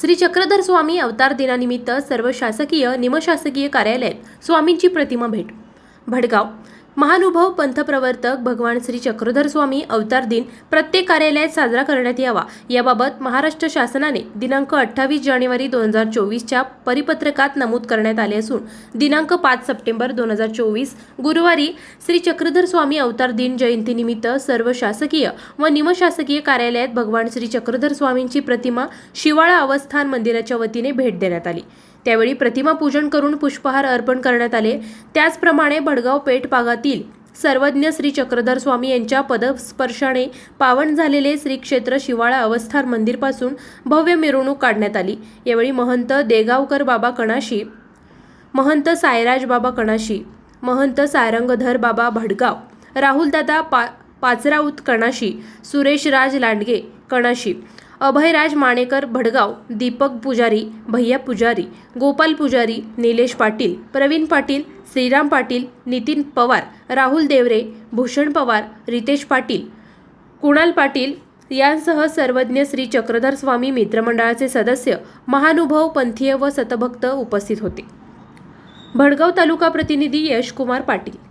श्री चक्रधर स्वामी अवतार दिनानिमित्त सर्व शासकीय निमशासकीय कार्यालयात स्वामींची प्रतिमा भेट. भडगाव महानुभाव पंथप्रवर्तक भगवान श्री चक्रधर स्वामी अवतार दिन प्रत्येक कार्यालयात साजरा करण्यात यावा. याबाबत महाराष्ट्र शासनाने दिनांक अठ्ठावीस जानेवारी दोन हजार चोवीसच्या परिपत्रकात नमूद करण्यात आले असून दिनांक पाच सप्टेंबर दोन हजार चोवीस गुरुवारी श्री चक्रधर स्वामी अवतार दिन जयंतीनिमित्त सर्व शासकीय व निमशासकीय कार्यालयात भगवान श्री चक्रधर स्वामींची प्रतिमा शिवाळा अवस्थान मंदिराच्या वतीने भेट देण्यात आली. त्यावेळी प्रतिमा पूजन करून पुष्पहार अर्पण करण्यात आले. त्याचप्रमाणे भडगाव पेठ भागातील सर्वज्ञ श्री चक्रधर स्वामी यांच्या पदस्पर्शाने पावन झालेले श्री क्षेत्र शिवाळा अवस्थान मंदिरपासून भव्य मिरवणूक काढण्यात आली. यावेळी महंत देगावकर बाबा कणाशी महंत सायराज बाबा कणाशी महंत सारंगधर बाबा भडगाव राहुलदादा पा पाचराऊत कणाशी सुरेश राज लांडगे कणाशी अभयराज माणेकर भडगाव दीपक पुजारी भैया पुजारी गोपाल पुजारी निलेश पाटील प्रवीण पाटील श्रीराम पाटील नितीन पवार राहुल देवरे भूषण पवार रितेश पाटील कुणाल पाटील यांसह सर्वज्ञ श्री चक्रधर स्वामी मित्रमंडळाचे सदस्य महानुभाव पंथीय व सतभक्त उपस्थित होते. भडगाव तालुका प्रतिनिधी यशकुमार पाटील.